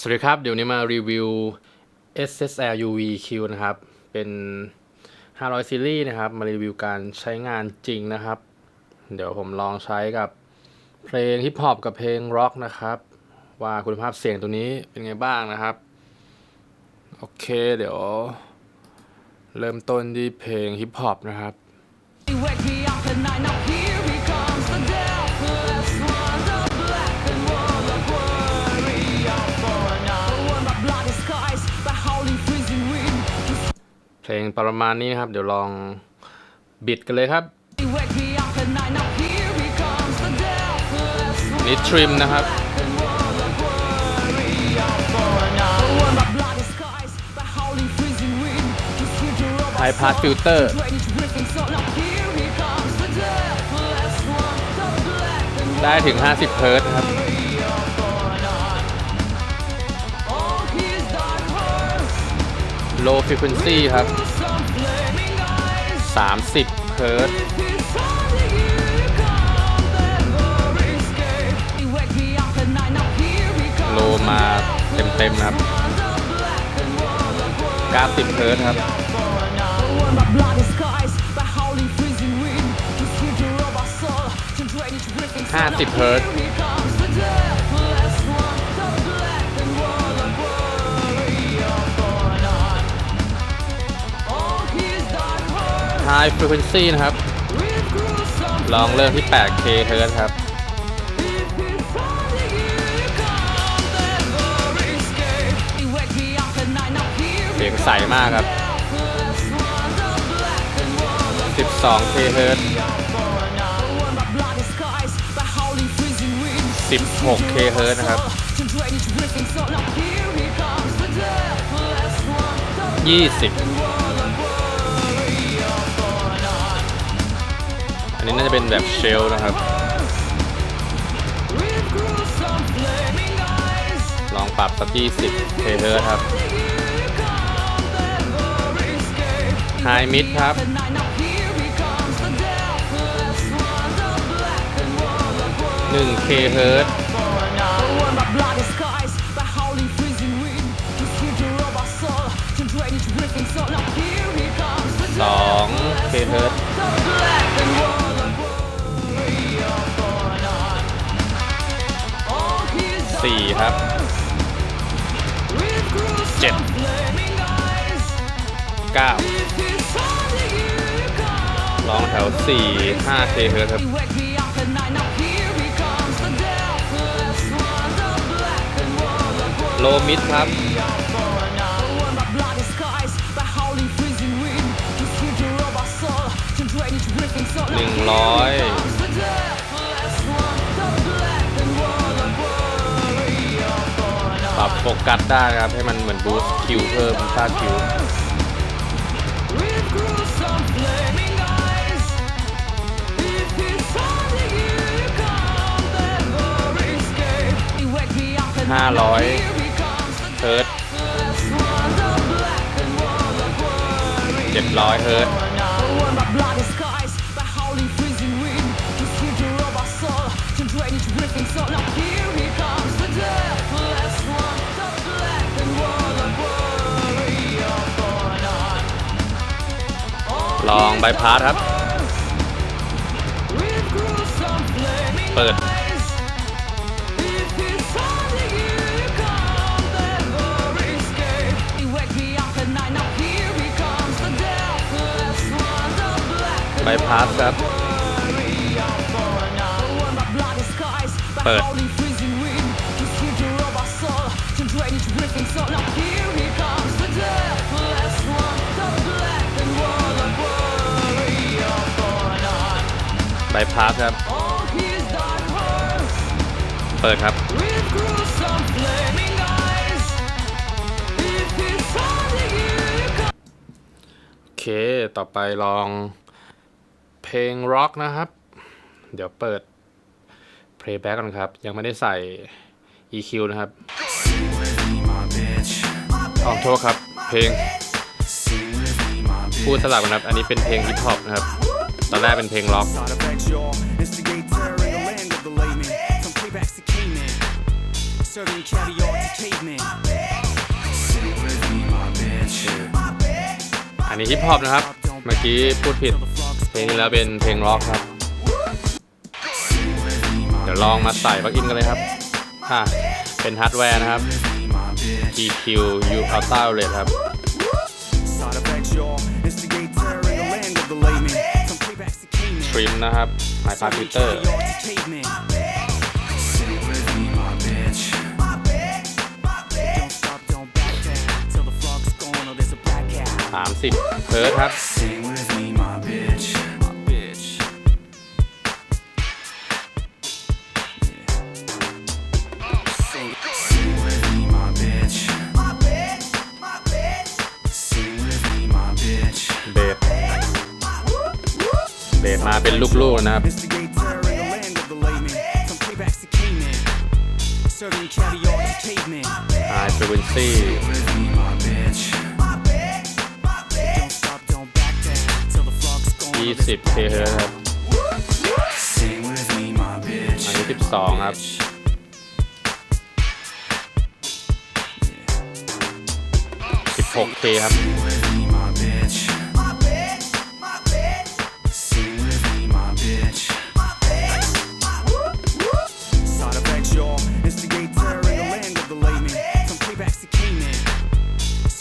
สวัสดีครับ เดี๋ยวนี้มารีวิว SSL UVQ นะครับ เป็น 500 ซีรีส์นะครับ มารีวิวการใช้งานจริงนะครับ เดี๋ยวผมลองใช้กับเพลงฮิปฮอปกับเพลงร็อกนะครับ ว่าคุณภาพเสียงตัวนี้เป็นไงบ้างนะครับ โอเคเดี๋ยว เริ่มต้นที่เพลงฮิปฮอปนะครับ เพลงประมาณนี้นะครับ เดี๋ยวลองบิดกันเลยครับนี่ทริมนะครับไฮพาสฟิลเตอร์ได้ถึง 50 เฮิร์ตครับ โลฟิค u นซี่ครับ 30เฮิร์ตโลมาเต็มๆครับ90เฮิร์ตครับห้าสิบเฮิร์ต High Frequency นะครับ ลองเริ่มที่ 8K เฮิร์ครับ เสียงใสมากครับ 12K เฮิร์ 16K เฮิร์นะครับ 20 อันนี้น่าจะเป็นแบบเชลนะครับ ลองปรับสักที่สิบเทเทอร์ครับไฮมิดครับหนึ่งเคเท k h z สองเคเท k h z 4ครับเจ็ด9ลองแถว4 5K เฮิร์ครับโลมิดครับหนึ่งร้อย ฟกัสได้ครับ ให้มันเหมือนบูสต์คิวเพิ่มค่าคิวห้าร้อยเฮิร์ตเจ็ดร้อยเฮิร์ต ลองใบพาสครับ With gruesome flaming เปิด eyes. If he's haunting you, you can't ever escape. He wake me up at night, now here he comes, the deathless one, the black and ใบพาสครับ warrior for now. Warmed by bloody skies, by เปิด ใบพาสครับ เปิดครับ โอเค ต่อไปลองเพลงร็อกนะครับ เดี๋ยวเปิด playback ก่อนครับ ยังไม่ได้ใส่ EQ นะครับขอโทษครับ เพลงพูดสลับกันครับ อันนี้เป็นเพลงฮิปฮอปนะครับ ตอนแรกเป็นเพลงล็อกอันนี้ฮิปฮอปนะครับ เมื่อกี้พูดผิด เพลงนี้แล้วเป็นเพลงล็อกครับ เดี๋ยวลองมาใส่บักอินกันเลยครับฮะเป็นฮาร์ดแวร์นะครับ EQ U Ultra OLED ครับ ริมนะครับไฮพาร์มพิเตอร์สามสิบเพิร์ทครับ มาเป็นลูกๆนะครับ Instigate terror in the land of the layman. From paybacks to Cayman. Serving caviar to cavemen. High Frequency With me, my bitch. Don't stop, don't back down. Till the flux gone. or there's a 20 kHz ครับ Sing with me, my bitch. อันนี้12ครับ 16K ครับ Sing with me, my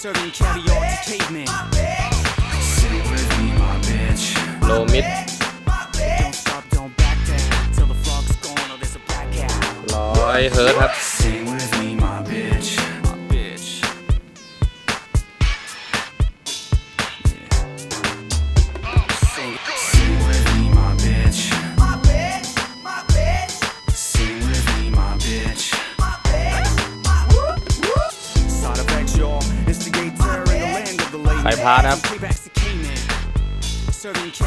Serving caviar to cavemen. Sing with me, my bitch. Low Mid Don't stop, don't back down. Till the flux gone or there's a blackout. 100เฮิร์ตครับ สายพาครับ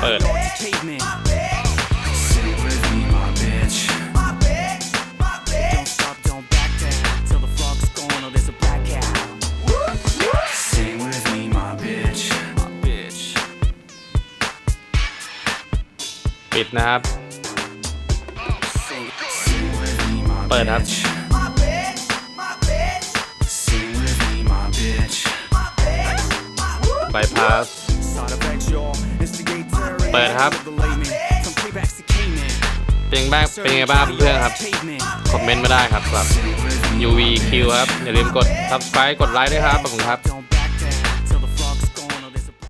เปิด ปิดนะครับ เปิดครับ บาพาสเปิดครับเป็นบ้างเป็นไงบ้างเพื่อนครับ คอมเมนต์ไม่ได้ครับสำหรับ UVQ ครับ อย่าลืมกด subscribe กดไลค์ด้วยครับขอบคุณครับ